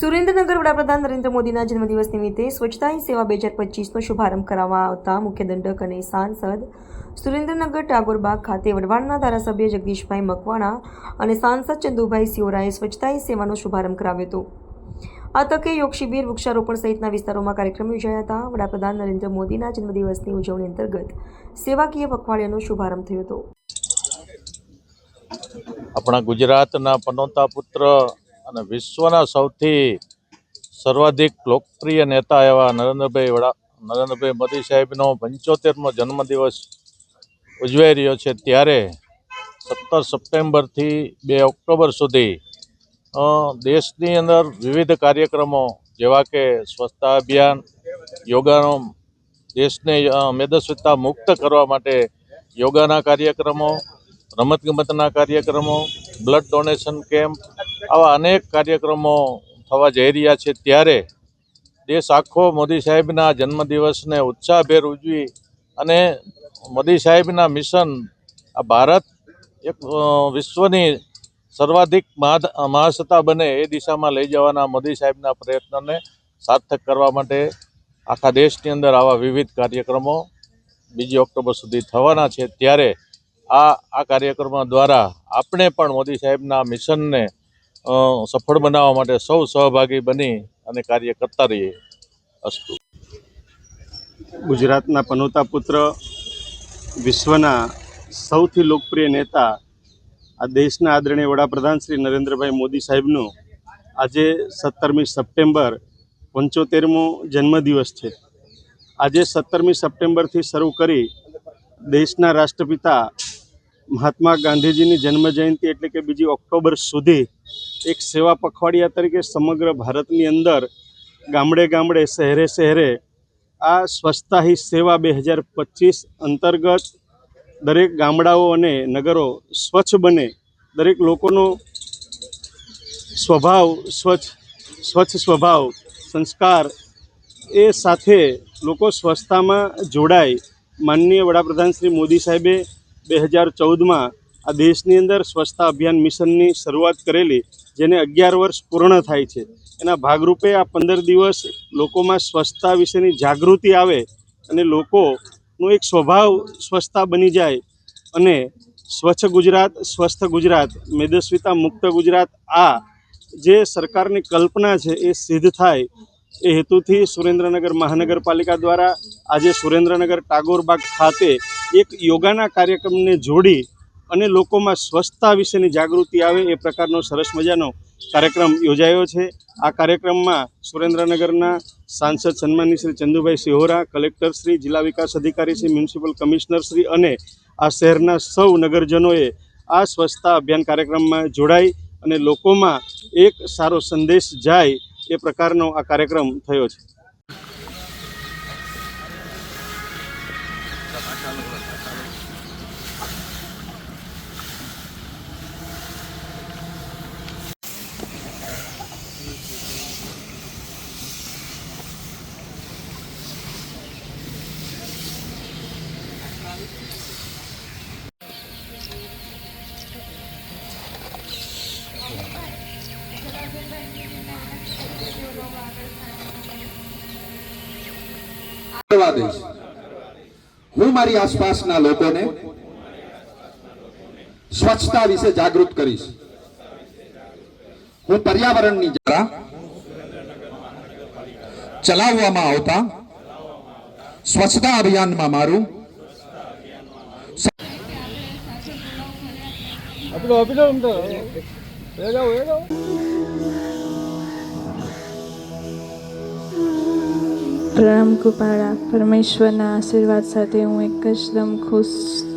સુરેન્દ્રનગર વડાપ્રધાન નરેન્દ્ર મોદીના જન્મદિવસ નિમિત્તે સ્વચ્છતા હી સેવા બે હજાર પચીસનો શુભારંભ કરવામાં આવતા મુખ્ય દંડક અને સાંસદ સુરેન્દ્રનગર ટાગોરબાગ ખાતે વઢવાણના ધારાસભ્ય જગદીશભાઈ મકવાણા અને સાંસદ ચંદુભાઈ સિયોરાએ સ્વચ્છતા હી સેવાનો શુભારંભ કરાવ્યો હતો. આ તકે યોગ શિબિર વૃક્ષારોપણ સહિતના વિસ્તારોમાં કાર્યક્રમ યોજાયા હતા. વડાપ્રધાન નરેન્દ્ર મોદીના જન્મદિવસની ઉજવણી અંતર્ગત સેવાકીય પખવાડિયાનો શુભારંભ થયો હતો. આપણા ગુજરાતના પનોતા પુત્ર અને વિશ્વના સૌથી સર્વાધિક લોકપ્રિય નેતા એવા નરેન્દ્રભાઈ વડા, નરેન્દ્રભાઈ મોદી સાહેબનો પંચોતેરમો જન્મદિવસ ઉજવાઈ રહ્યો છે ત્યારે સત્તર સપ્ટેમ્બરથી બે ઓક્ટોબર સુધી દેશની અંદર વિવિધ કાર્યક્રમો જેવા કે સ્વચ્છતા અભિયાન, યોગાનો, દેશને મેદસ્વીતા મુક્ત કરવા માટે યોગાના કાર્યક્રમો, રમતગમતના કાર્યક્રમો, બ્લડ ડોનેશન કેમ્પ આવા અનેક કાર્યક્રમો થવા જઈ રહ્યા છે ત્યારે દેશ આખો મોદી સાહેબના જન્મદિવસને ઉત્સાહભેર ઉજવી અને મોદી સાહેબના મિશન આ ભારત એક વિશ્વની સર્વાધિક મહા મહાસત્તા બને એ દિશામાં લઈ જવાના મોદી સાહેબના પ્રયત્નને સાર્થક કરવા માટે આખા દેશની અંદર આવા વિવિધ કાર્યક્રમો બીજી ઓક્ટોબર સુધી થવાના છે. ત્યારે આ આ કાર્યક્રમો દ્વારા આપણે પણ મોદી સાહેબના મિશનને સફળ બનાવવા માટે સૌ સહભાગી બની અને કાર્ય કરતા રહીએ. અસ્તુ. ગુજરાતના પનોતા પુત્ર વિશ્વના સૌથી લોકપ્રિય નેતા આ દેશના આદરણીય વડાપ્રધાન શ્રી નરેન્દ્રભાઈ મોદી સાહેબનું આજે સત્તરમી સપ્ટેમ્બર પંચોતેરમો જન્મદિવસ છે. આજે સત્તરમી સપ્ટેમ્બરથી શરૂ કરી દેશના રાષ્ટ્રપિતા મહાત્મા ગાંધીજીની જન્મજયંતિ એટલે કે બીજી ઓક્ટોબર સુધી એક સેવા પખવાડિયા તરીકે સમગ્ર ભારતની અંદર ગામડે ગામડે, શહેરે શહેરે આ સ્વચ્છતા હી સેવા બે હજાર પચીસ અંતર્ગત દરેક ગામડાઓ અને નગરો સ્વચ્છ બને. દરેક લોકોનો સ્વભાવ સ્વચ્છ સ્વચ્છ સ્વભાવ, સંસ્કાર એ સાથે લોકો સ્વચ્છતામાં જોડાય. માનનીય વડાપ્રધાન શ્રી મોદી સાહેબે બે હજાર ચૌદમાં આ દેશની અંદર સ્વચ્છતા અભિયાન મિશનની શરૂઆત કરેલી, જેને અગિયાર વર્ષ પૂર્ણ થાય છે. એના ભાગરૂપે આ પંદર દિવસ લોકોમાં સ્વચ્છતા વિશેની જાગૃતિ આવે અને લોકોનો એક સ્વભાવ સ્વચ્છતા બની જાય અને સ્વચ્છ ગુજરાત, સ્વસ્થ ગુજરાત, મેદસ્વીતા મુક્ત ગુજરાત, આ જે સરકારની કલ્પના છે એ સિદ્ધ થાય. એ હેતુથી સુરેન્દ્રનગર મહાનગરપાલિકા દ્વારા આજે સુરેન્દ્રનગર ટાગોરબાગ ખાતે એક યોગાના કાર્યક્રમને જોડી અને લોકોમાં સ્વચ્છતા વિશેની જાગૃતિ આવે એ પ્રકારનો સરસ મજાનો કાર્યક્રમ યોજાયો છે. આ કાર્યક્રમમાં સુરેન્દ્રનગરના સાંસદ સન્માનની શ્રી ચંદુભાઈ સિહોરા, કલેક્ટર શ્રી, જિલ્લા વિકાસ અધિકારી શ્રી, મ્યુનિસિપલ કમિશનર શ્રી અને આ શહેરના સૌ નગરજનોએ આ સ્વચ્છતા અભિયાન કાર્યક્રમમાં જોડાઈ અને લોકોમાં એક સારો સંદેશ જાય એ પ્રકારનો આ કાર્યક્રમ થયો છે. કરવા દઈશ હું મારી આસપાસના લોકોને સ્વચ્છતા વિશે જાગૃત કરીશ હું પર્યાવરણની દ્વારા ચલાવવામાં આવતા સ્વચ્છતા અભિયાનમાં મારું પ્રણામ કૃપાળા. પરમેશ્વરના આશીર્વાદ સાથે હું એક જ દમ ખુશ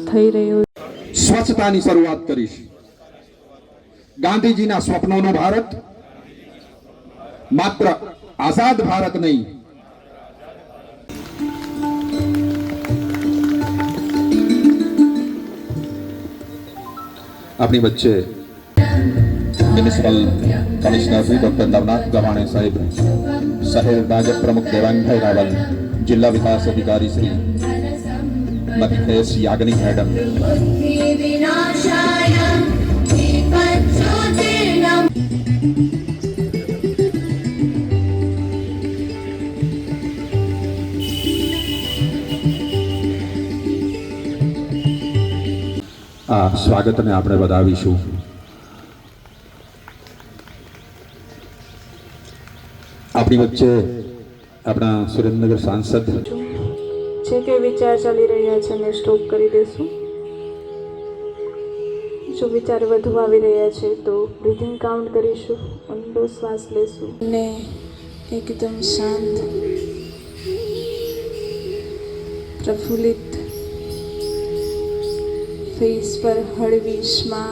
થઈ રહ્યો સ્વચ્છતાની શરૂઆત કરીશ. ગાંધીજીના સ્વપ્નોનું ભારત. માત્ર આઝાદ ભારત નહીં. આપણી વચ્ચે municipal commissioner Shri doctor Navnath Gavane સાહેબ, શહેર ભાજપ પ્રમુખ દેવાંગભાઈ રાવલ, જિલ્લા વિકાસ અધિકારી શ્રી મથકેશ યાજ્ઞિક મેડમ. આ સ્વાગતને આપણે વધાવીશું. આપણી વચ્ચે આપણા સુરેન્દ્રનગર સાંસદ. જે કે વિચાર ચાલી રહ્યા છે ને સ્ટોપ કરી દેશું. જો વિચાર વધુ આવી રહ્યા છે તો બ્રિધિંગ કાઉન્ટ કરીશું ઊંડો શ્વાસ લેશું. ને એકદમ શાંત પ્રફુલ્લિત ફેસ પર હળવી સ્માઇલ